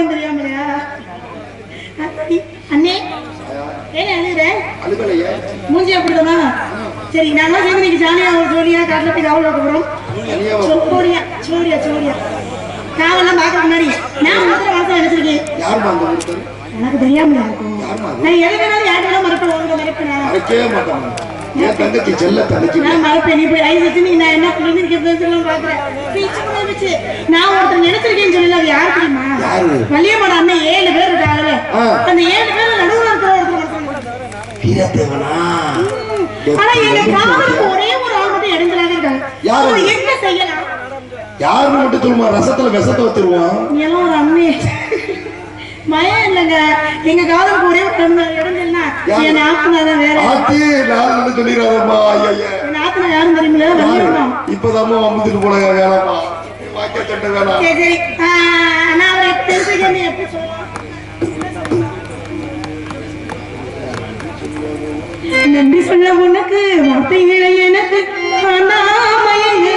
போறேன்னு தெரியாமலையா? அண்ணே. ஏன் அழுகுற மூஞ்சி அப்படிதானா சரி நாங்களாம் சேர்ந்து இன்னைக்கு ஜாலியா ஒரு ஜோடியா காட்டில் போய் காவல் பார்க்க போறோம். சோடியா சோடியா சோடியா காவல்லாம் பார்க்க முன்னாடி நான் மனசுல மனசுல நினைச்சிருக்கேன் எனக்கு தெரியாமல இருக்கும்? நான் எதை வேணாலும் யார்கிட்ட மறப்பேன் மறப்பேன். என் தங்கச்சி செல்ல தங்கச்சி நான் மறப்பேன் நீ போய் ஐஸ் வச்சு நீ நான் என்ன பண்ணி இருக்க பாக்குறேன் பண்ண நான் ஒருத்தர் நினைச்சிருக்கேன்னு சொல்லல அது யாரு தெரியுமா? வள்ளியம்மாட அண்ணன் ஏழு பேர் இருக்காங்கல்ல. அந்த ஏழு பேர் நடுவுல இருக்கிற ஒருத்தர் வீரத்தேவனா ஆனா எங்க காவலுக்கு ஒரே ஒரு ஆள் மட்டும் இடைஞ்சலாக இருக்காங்க என்ன செய்யலாம் யாருன்னு மட்டும் சொல்லுமா ரசத்துல விஷத்தை வச்சிருவோம் எல்லாம் ஒரு அம்மே மயம் இல்லைங்க எங்க காதலுக்கு ஒரே ஒரு இடம் இடைஞ்சல்னா யாரு? என் தான் வேற. ஆத்தி நான் சொல்லிடுறாரம்மா ஐயா என் நாத்தனா யாரும் தெரியுமில்ல? வள்ளியம்மா இப்பதாம்மா வந்துட்டு போனாங்க வேணாமா வாக்கிய சட்டை வேணாம். சரி சரி. ஆ, நான் அவரை தெரிஞ்சுக்கணும் எப்படி சொல்லலாம் நன்றி சொல்ல உனக்கு வார்த்தைகளை எனக்கு அண்ணாமலையே.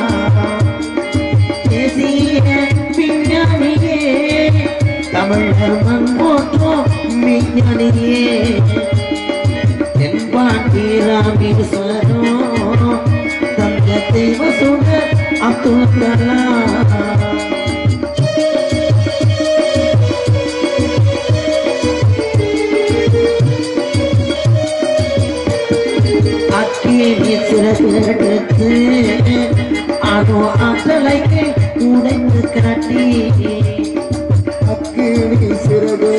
அவள் மண் போற்றும் விஞ்ஞானியே தென்பாண்டி ராமேஸ்வரம் தங்க தெய்வ சுடர் அப்துல் கலாம் சிறகு உடைந்து காட்டி. சிறகு.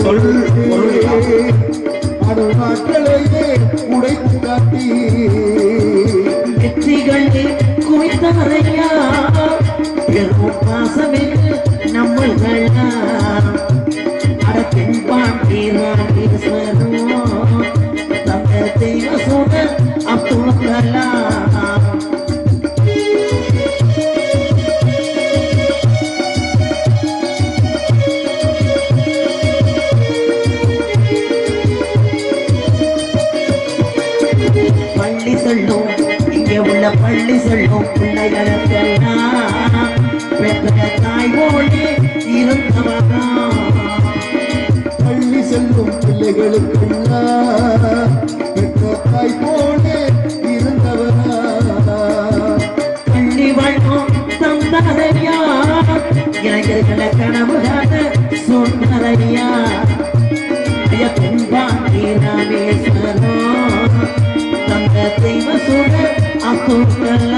அணுநாட்களையே உடைத்து காட்டி வெற்றிகளே குவித்தாரையா பெரும் பாசமிகு நம்மள்களா? அடத்தின் பாண்டி ராமேஸ்வரம் தங்க தெய்வ சுடர் அப்துல் கலாம். செல்லும் பிள்ளைகளுக்கெல்லாம் பெற்ற தாய் போலே இருந்தவனா பள்ளி செல்லும் பிள்ளைகளுக்கெல்லாம் பெற்ற தாய் போலே இருந்தவனா பள்ளி வாழ்வோம் தந்தரையா இளைஞர்களை கனவுகாக சொன்னரையா ஐயா பெண்பாண்டி ராமேஸ்வரம் தந்த தெய்வ சுட அக்குலாம்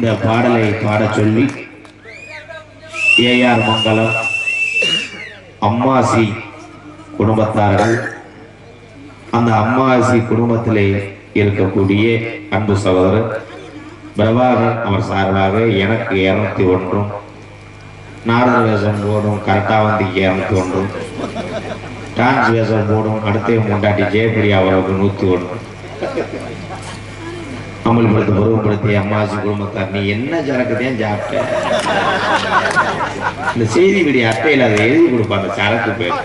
இந்த பாடலை பாட சொல்லி ஏஆர் மங்கலம் அம்மாசி குடும்பத்தார்கள் அந்த அம்மாசி குடும்பத்திலே இருக்கக்கூடிய அன்பு சகோதரர் பிரபாகரன் அவர் சார்பாக எனக்கு இருநூத்தி ஒன்றும் நாரத வேஷம் போடும் கரெக்டாக வந்து இருநூத்தி ஒன்றும் டான்ஸ் வேஷம் போடும் அடுத்த முண்டாட்டி ஜெயபிரியா அவருக்கு நூற்றி ஒன்று. அமல்படுத்த பருவப்படுத்திய அம்மாசி குடும்பத்தார் நீ என்ன சரக்குதையும் சாப்பிட்ட இந்த செய்தி விடி அட்டையில் அதை எழுதி கொடுப்பாங்க சரக்கு பேர்.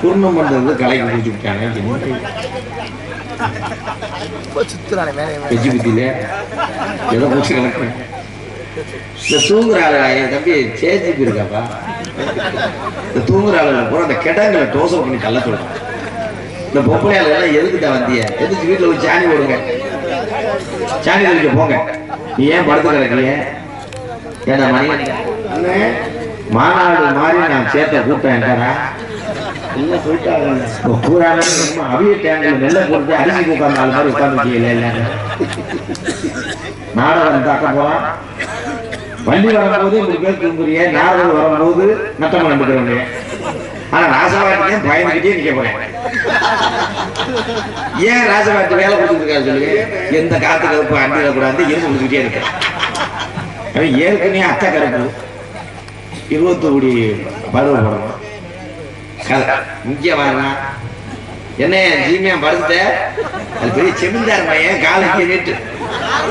பூர்ணம் பண்றது கலைக்கு முடிச்சு விட்டாங்க புத்தியில எதை பூச்சி கலக்கு இந்த தூங்குற ஆளு என் தம்பி சேஜிபி இருக்காப்பா. இந்த தூங்குற ஆளுகளை பூரா அந்த கிடங்களை டோசல் பண்ணி கள்ள சொல்றான் இந்த பொம்பளை ஆளுகள்லாம் எதுக்கிட்ட வந்திய? எதுக்கு வீட்டுல போய் சாணி போடுங்க. சாணி தெளிக்க போங்க. நீ ஏன் படுத்து கிடக்கலையே ஏன்னா மணி அண்ணே. மாநாடு மாதிரி நான் சேர்த்த கூட்டம் பூராமே சும்மா அவிய டேங்கில் நெல்லை போட்டு அரிசி உட்கார்ந்து நாலு மாதிரி நாடகம் தாக்க போறான் வண்டி வரும்போது உங்களுக்கு பேர் தூங்குறிய? நாடகம் வரும்போது நட்டம் கண்டுக்கிறவங்க ஆனா ராசவாட்டிலே பயந்துகிட்டே நிக்க போறேன்? ஏன் ராசவாட்டி வேலை கொடுத்துருக்காரு சொல்லுங்க எந்த காத்து கருப்பு அண்டியில கூடாது இருந்து கொடுத்துக்கிட்டே இருக்கேன் ஏற்கனவே அத்தை கருப்பு. இருபத்தி கோடி பருவ படம் கதை. இங்கே வரலாம் என்ன ஜீமியா படுத்த அது பெரிய செமிந்தார் பையன் காலைக்கு நேற்று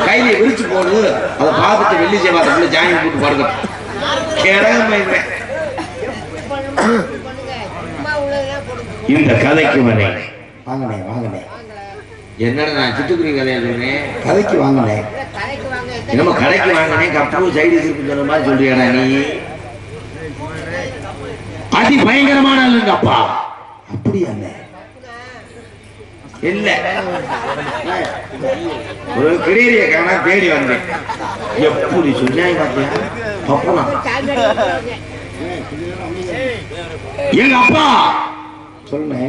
கையில விரிச்சு போடு. அதை பார்த்துட்டு வெள்ளி செவ்வாய்க்குள்ள ஜாயின் போட்டு படுக்கணும். கிடங்க இந்த கதைக்கு வரேன் வாங்கண்ணே வாங்கண்ணே. என்னடா நான் சிட்டுக்குருவி கதையா சொல்றேன் கதைக்கு வாங்கண்ணே. என்னமோ கடைக்கு வாங்கினேன் கப்பு சைடு இருக்குன்னு சொன்ன மாதிரி சொல்றியாடா நீ? அதி பயங்கரமான ஆளுங்க அப்பா. அப்படியாண்ணே. இல்ல. ஒரு கிரீரிய காண தேடி வந்தேன். எப்படி சொன்னாய் பாத்தியா? அப்பனா எங்க அப்பா சொல்லுண்ணே.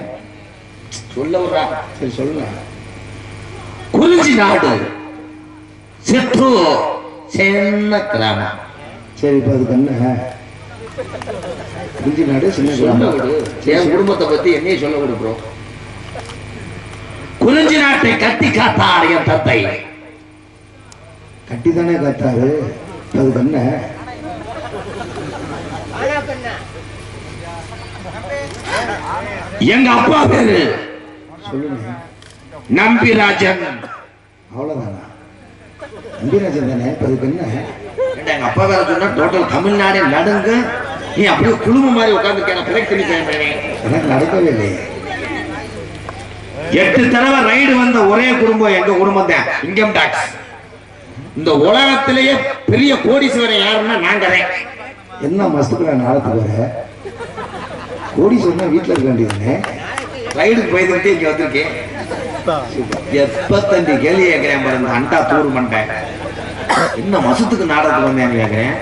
சொல்ல சரி சொல்லுண்ணே. நாடு சிற்றூர் சின்ன கிராமம். சரி இப்ப அதுக்கு என்ன? குஞ்சு நாடு சின்ன சொல்ல கிராமம். விடு. என் குடும்பத்தை பத்தி என்னையே சொல்ல விடு ப்ரோ குறிஞ்சி நாட்டை கட்டி காத்தார் என் தத்தை கட்டி தானே காத்தாரு அதுக்கு என்ன? எங்க அப்பா பேரு? சொல்லுங்க. நம்பிராஜன். அவ்வளவுதானா? நம்பிராஜன் தானே? அதுக்கு என்ன? எங்க அப்பா வேற சொன்னா டோட்டல் தமிழ்நாடே நடுங்க? நீ அப்படியே குழும மாதிரி உட்கார்ந்து பிரெக் பண்ணி கேட்கிறேன் எனக்கு நடக்கவே இல்லையே. எட்டு தடவை ரைடு வந்த ஒரே குடும்பம் எங்க குடும்பம் தான். இன்கம் டாக்ஸ் இந்த உலகத்திலேயே பெரிய கோடீஸ்வரன் யாருன்னா நாங்க என்ன மஸ்துக்குற நாளத்துக்கு வர? கோடி சொன்னா வீட்டுல இருக்க வேண்டியதுதானே? ரைடுக்கு போயிருந்தே இங்க வந்திருக்கேன். எப்பத்தஞ்சு கேள்வி கேட்கிறேன் பாருங்க அண்டா தூர் பண்ணிட்டேன் என்ன மசத்துக்கு நாடகத்துக்கு வந்தேன்னு கேட்கிறேன்.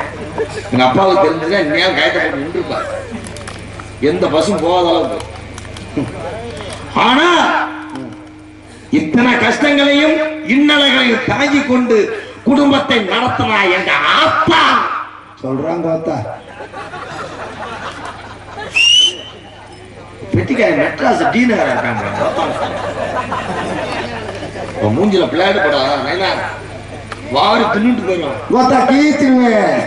எங்க அப்பாவுக்கு தெரிஞ்சதுன்னா இன்னும் கயத்தை போட்டு நின்றுப்பா எந்த பஸ்ஸும் போகாத அளவுக்கு. ஆனா இத்தனை கஷ்டங்களையும் இன்னலைகளையும் தாங்கி கொண்டு குடும்பத்தை நடத்தினா எங்க ஆத்தா. சொல்றாங்க ஆத்தா. பெட்டிக்கார மெட்ராஸ் டி நகரா இருக்காங்க மூஞ்சில பிள்ளையாடு போடா நைனா வாரி தின்னுட்டு போயிடும் பார்த்தா கீச்சுருவேன்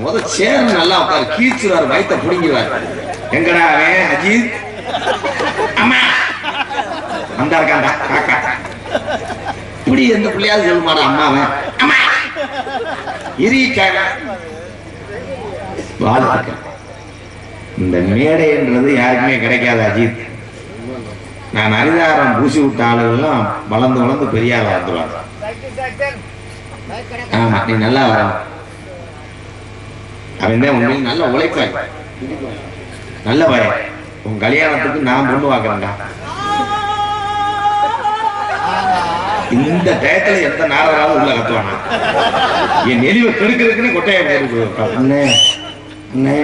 முத சேர் நல்லா உட்காரு. கீச்சுவார் வயித்த புடுங்கிவார். எங்கடா அவன் அஜித்? அம்மா. அந்த இருக்காண்டா காக்கா இப்படி எந்த பிள்ளையாவது சொல்லுமாடா அம்மாவன் அம்மா. இருக்காங்க வாழ்த்துக்கள் இந்த மேடைன்றது யாருக்குமே கிடைக்காது அஜித். நான் அரிதாரம் பூசி விட்ட ஆளுகளும் வளர்ந்து வளர்ந்து பெரிய ஆளா வந்துருவாங்க. ஆமா நீ நல்லா வர அவன் தான் உண்மையில் நல்ல உழைப்பாய் நல்ல பையன். உன் கல்யாணத்துக்கு நான் பொண்ணு பார்க்கறேன்டா. இந்த டயத்துல எந்த நாடகம் உள்ள கத்துவானா? என் நெளிவை கெடுக்கிறதுக்குன்னு கொட்டையை போட்டு அண்ணே அண்ணே.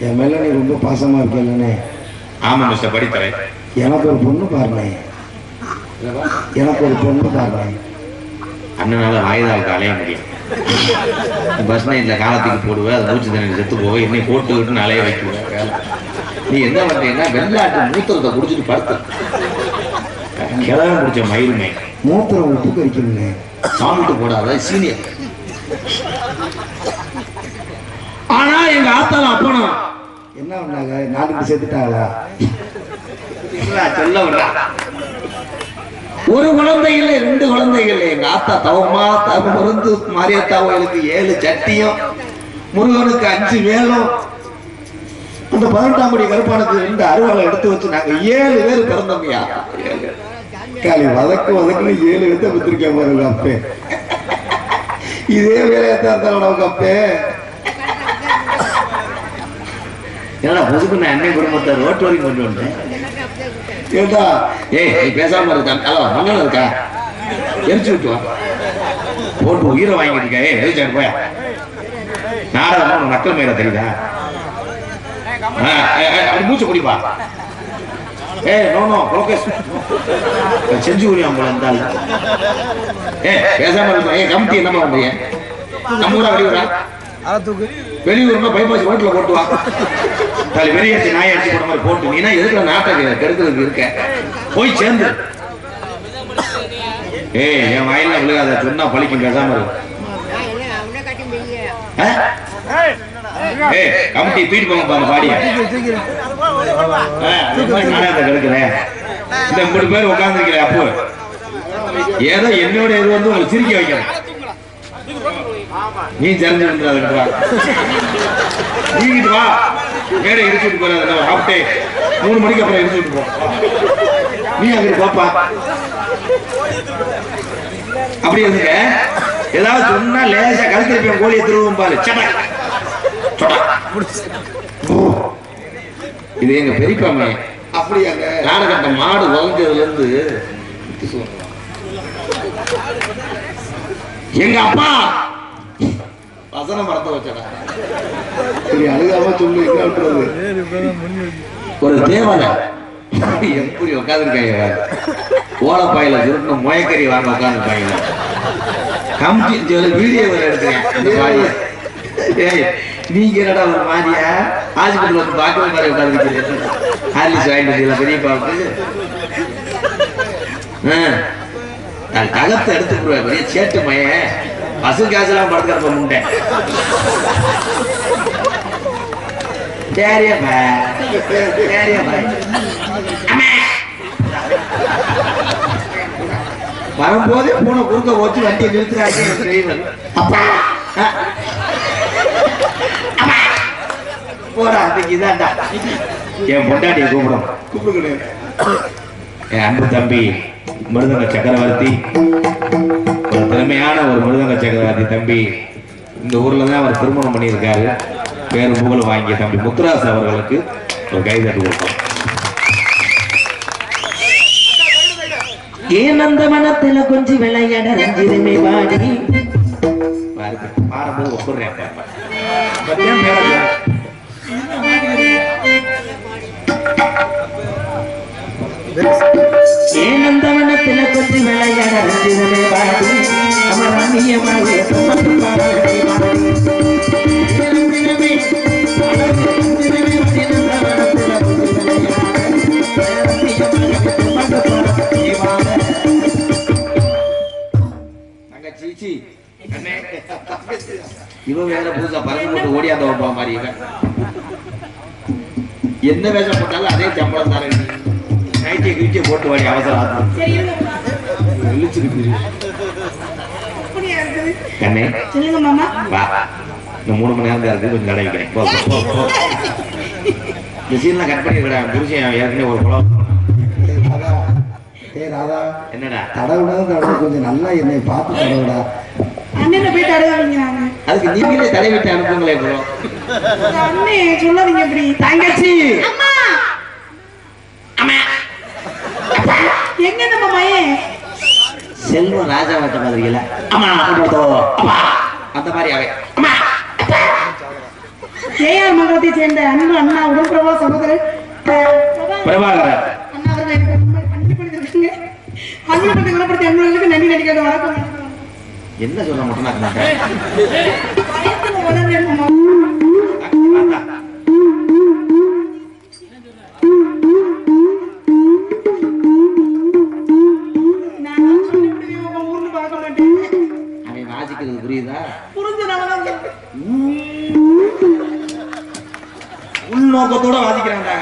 என் மேல நீ ரொம்ப பாசமா இருக்கேன் ஆமா மிஸ்டர் படித்தரேன் எனக்கு ஒரு பொண்ணு பாருனே எனக்கு ஒரு பொண்ணு பாருனே அண்ணனால வாய்தாவுக்கு அலைய முடியும். பஸ் நைட்ல காலத்துக்கு போடுவேன் அது மூச்சு தண்ணி செத்து போக என்னை போட்டு விட்டு அலைய வைக்குவேன் நீ என்ன பண்றீங்கன்னா வெள்ளாட்டு மூத்திரத்தை குடிச்சிட்டு படுத்து. கிழவன் பிடிச்ச மயிலுமே. மூத்திரம் விட்டு கறிக்கணுண்ணே சாமிட்டு போடாத சீனியர். ஆனா எங்க ஆத்தால அப்பனும் என்ன பண்ணாங்க நாட்டுக்கு செத்துட்டாங்களா சொல்ல விடா. ஒரு குழந்தை இல்லை ரெண்டு குழந்தைகள் இல்லை எங்க ஆத்தா தவமா தவ மருந்து மாரியத்தா கோயிலுக்கு ஏழு சட்டியும் முருகனுக்கு அஞ்சு வேலும். அந்த பதினெட்டாம் படி கருப்பானுக்கு ரெண்டு அருவாளை எடுத்து வச்சு நாங்க ஏழு பேர் பிறந்தோம்யா. காலி வதக்கு வதக்குன்னு ஏழு வித்த வித்துருக்கேன் பாருங்க அப்பே. இதே வேலையா தான் இருந்தாலும் நமக்கு அப்பே. என்னடா புதுக்கு நான் அன்னை குடும்பத்தை ரோட்டு வரைக்கும் கொண்டு வந்தேன் ஏண்டா ஏய் பேசாம இருக்கா. ஹலோ மண்ணல இருக்கா? எரிச்சு விட்டு வா. போட்டு உயிரை வாங்கிட்டு ஏய் எரிச்சாடு போயா. நாடகம் உனக்கு நக்கல் மேல தெரியுதா? அப்படி மூச்சு குடிப்பா ஏய் நோ நோ லோகேஷ் செஞ்சு குடி அவங்கள இருந்தாலும். ஏய் பேசாம இருக்க. ஏய் கமிட்டி என்னமா பண்றீங்க? நம்ம ஊரா வெளியூரா? வெளியூர்னா பைபாஸ் ரோட்ல போட்டு வா தலை வெளியேற்றி நாய் அடிச்சு போட மாதிரி போட்டு. நீனா எதுக்குற நாட்டை கெடுக்கிறதுக்கு இருக்க? போய் சேர்ந்து. ஏய் என் வாயில விழுகாத. சொன்னா பழிக்கும் பேசாம இருக்கு ஆ? ஏய் கமிட்டி தூக்கிட்டு போங்க பாருங்க பாடிய நாடகத்தை கெடுக்கிறேன் இந்த மூணு பேர் உட்காந்துருக்கிறேன் அப்போ. ஏதோ என்னோட இது வந்து உங்களை சிரிக்க வைக்கணும் நீ தெரிஞ்சு வா நீங்கிட்டு வா. மேடை இடிச்சுட்டு போறாது ஹாஃப் டே மூணு மணிக்கு அப்புறம் இடிச்சுட்டு போ நீ அங்கிட்டு பாப்பா. அப்படி இருந்துங்க ஏதாவது சொன்னா லேசா கழுத்து கோழியை திருவும் பாரு. சட்டா. இது எங்க பெரியப்பாமே. அப்படியாங்க. நாடகட்ட மாடு வளர்ந்ததுல இருந்து எங்க அப்பா. வசனம் மறந்து வச்சடா சரி அழுகாம சொல்லு என்ன பண்றது ஒரு தேவதை எப்படி உட்காந்துருக்காங்க ஓலப்பாயில சுருட்டின முயக்கறி வாங்க உட்காந்துருக்காங்க கமிட்டி வீடியோ இந்த மாதிரி ஏய் நீங்க என்னடா ஒரு மாதிரியா? ஹாஸ்பிட்டல் வந்து பார்க்கவே மாதிரி உட்காந்துருக்கீங்க ஹார்லிஸ் வாங்கிட்டு பெரிய பாவுக்கு நான் தகத்தை எடுத்து போடுவேன் பெரிய சேட்டு மயன். பசு காசுலாம் படுக்கிறப்ப முண்டை சரியா பாய் சரியா பாய் வரும்போதே பூனை குறுக்க வச்சு வண்டியை நிறுத்துறாங்க. அப்பா. போடா அதுக்கு இதாண்டா. என் பொண்டாட்டியை கூப்பிடும் கூப்பிடுங்க என் அன்பு தம்பி மிருதங்க சக்கரவர்த்தி. ஒரு திறமையான ஒரு மிருதங்க சக்கரவர்த்தி தம்பி இந்த ஊர்ல தான் அவர் திருமணம் பண்ணியிருக்காரு. பேரு புகழ் வாங்கிய தம்பி முத்துராஸ் அவர்களுக்கு ஒரு கைதட்டு கொடுப்போம். ஏன் அந்த மனத்துல கொஞ்சம் விளையாட ரஞ்சிதமே பாடும்போது ஒப்புறேன் மேல ஏன் அந்த விளையாட பாடி பாடி இவன் வேற புதுசா பறந்து போட்டு ஓடியாந்த மாதிரி என்ன வேஷம் போட்டாலும் அதே சம்பளம் தரேன் நைட்டியை கிரிட்டியை போட்டு வாடி அவசரம் கண்ணே சொல்லுங்க மாமா. வா. இந்த மூணு மணி நேரம் தான் இருக்கு கொஞ்சம் நடை வைக்கிறேன். இந்த சீன்லாம் கட் பண்ணிருக்கடா புருஷன் ஏற்கனவே ஒரு குளம் என்னடா? தடவுடா தடவை கொஞ்சம் நல்லா என்னை பார்த்து தடவுடா. அண்ணனை போய் அதுக்கு நீங்களே தடை விட்டு அனுப்புங்களே ப்ரோ. அண்ணே சொல்லாதீங்க இப்படி. தங்கச்சி அம்மா எங்க நம்ம மயன்? செல்வம் ராஜா வட்ட மாதிரி இல்ல அம்மா அந்த மாதிரி அவன் அம்மா. கேஆர் மங்கலத்தை சேர்ந்த அன்பு அண்ணா உடன்பிரபா சகோதரர் அஹ், பிரபாகரன் அண்ணா அவர்கள் எனக்கு ரொம்ப அன்பு பண்ணிருக்காங்க அன்பு பண்ணி குணப்படுத்தி அன்புகளுக்கு நன்றி நடிக்காத வணக்கம். என்ன சொல்ல மட்டும். நான் புரியுதா புரிஞ்சனால தான் சொல்றேன். உள்நோக்கத்தோட வாசிக்கிறான்டா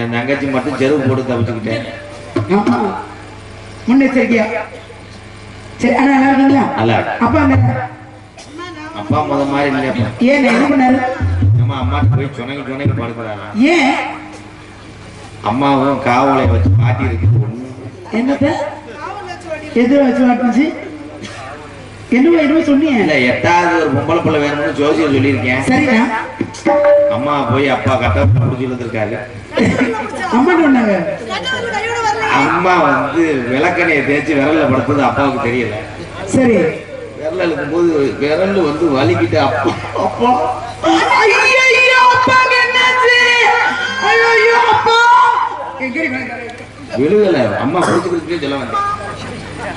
என் தங்கச்சி மட்டும் செருவு போட்டு தவிச்சுக்கிட்டேன் முன்னெச்சரிக்கையா? சரி அண்ணா அப்பா முத மாதிரி இல்லையா ஏன் ஏன்? அம்மாவும் காவலை வச்சு பாட்டி இருக்குது ஒண்ணு. என்னத்த எது வச்சு மாட்டுச்சு? என்னவோ என்னவோ சொன்னீங்க. இல்ல எட்டாவது ஒரு பொம்பளை பிள்ளை வேணும்னு ஜோசியம் சொல்லியிருக்கேன். சரிண்ணா. அம்மா போய் அப்பா கட்ட பிடிச்சி அம்மா வந்து விளக்கணையை தேய்ச்சி விரல்ல படுத்தது அப்பாவுக்கு தெரியல. சரி. விரல் இழுக்கும் போது விரல் வந்து வலிக்கிட்டு அப்பா அப்பா? விழுகல. அம்மா பிடிச்சிக்கிட்டு சொல்ல வந்தேன்.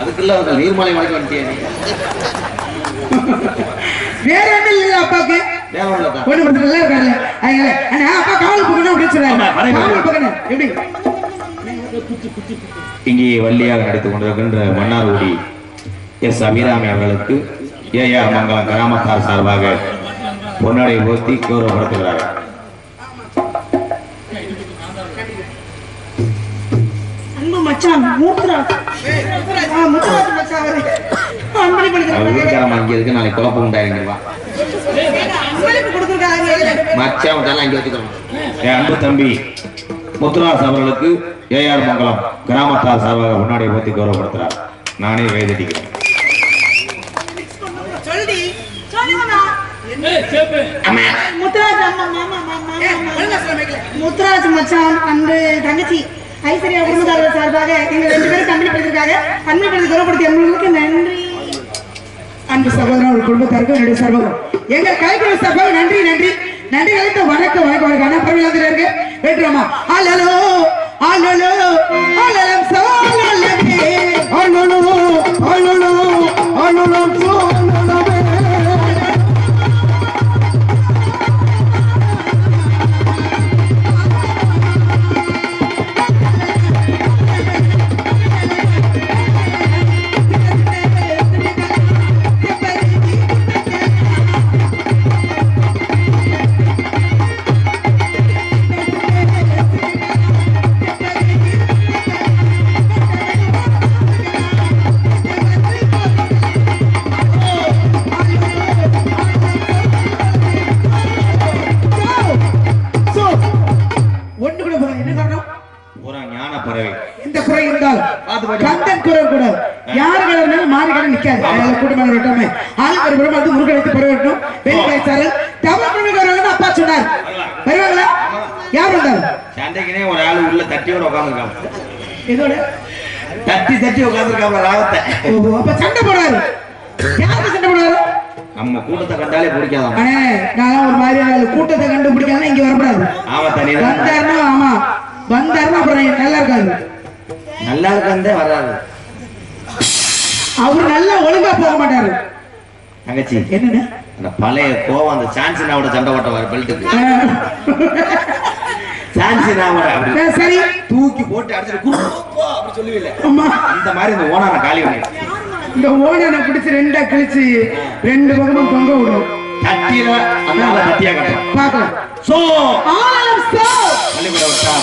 அதுக்குள்ள நீர்மலை வரைக்கும் வந்துட்டியா வேற என்ன இல்ல இல்லக்கா. ஒண்ணு மட்டும் நல்லா இருக்காங்க அதனால அண்ணா அப்பா காவல் அப்படின்னு சொல்றாங்க போகணும். எப்படி? இங்கே வள்ளியாக நடித்துக் கொண்டிருக்கின்ற மன்னார்குடி எஸ் அபிராமி அவர்களுக்கு ஏஆர் மங்கலம் கிராமத்தார் சார்பாக பொன்னாடை போர்த்தி கௌரவப்படுத்துகிறார். அன்பு மச்சான் மூத்ராஜ் மச்சான் பண்ணிக்கிறாங்க வீட்டுக்காரமா இங்க இருக்கு நாளைக்கு குழப்பம் அன்பளிப்பு கொடுத்துருக்காங்க மச்சான் விட்டாலும் அங்கே வச்சுக்கணும் என் அன்பு தம்பி முத்துராஸ் அவர்களுக்கு ஏஆர் மங்கலம் கிராமத்தார் சார்பாக பொன்னாடை போர்த்தி கௌரவப்படுத்துகிறார் நானே சொல்லுங்கண்ணா முத்துராஜ் அம்மா மாமா மாமா முத்துராஜ் மச்சான் அன்பு தங்கச்சி ஐஸ்வர்யா குடும்பத்தார்கள் சார்பாக எங்க ரெண்டு பேரும் கம்பெனி படுத்திருக்காங்க. கம்பெனி படுத்தி நன்றி. அன்பு சகோதரன் ஒரு குடும்பத்தாருக்கு என்னுடைய சர்வகம். எங்க கலைக்குழு சகோதரர் நன்றி நன்றி. நன்றி கலைத்த வணக்கம் வணக்கம் வணக்கம். அண்ணா பரவாயில்ல இருக்கு வேண்டுமா ஆலலோ ஆலலோ ஆலலம் சோலலமே ஆலலோ ஆலலோ ஆலலம் சோலலமே உள்ள தட்டியோட உட்காந்துருக்காங்க இதோட தட்டி தட்டி உட்காந்துருக்காங்க ராவத்தை அப்ப சண்டை போடுறாரு யாருக்கு சண்டை போடுறாரு நம்ம கூட்டத்தை கண்டாலே பிடிக்காதான் அண்ணே நான் ஒரு மாதிரி. கூட்டத்தை கண்டுபிடிக்காம இங்க வரக்கூடாது ஆமா தனி வந்தாருன்னா ஆமா வந்தாருன்னா அப்புறம் நல்லா இருக்காது நல்லா இருக்கந்தே வராது அவர் நல்லா ஒழுங்கா போக மாட்டாரு தங்கச்சி என்னன்னு அந்த பழைய கோவம் அந்த சான்சினாவோட சண்டை ஓட்ட வர பெல்ட்டுக்கு அப்படி ஆஹ், சரி. தூக்கி போட்டு அடிச்சுட்டு குறுப்போ அப்படி சொல்லுவில்ல. அம்மா. அந்த மாதிரி இந்த ஓனான காலி பண்ணி இந்த ஓனனை பிடிச்சு ரெண்டா கிழிச்சு ரெண்டு பக்கமும் தொங்க விடும் தட்டியில ஆளை தட்டியா கட்டுறோம் பார்க்கலாம். சோ. ஆலம் சோ. பள்ளிக்கூட விட்டா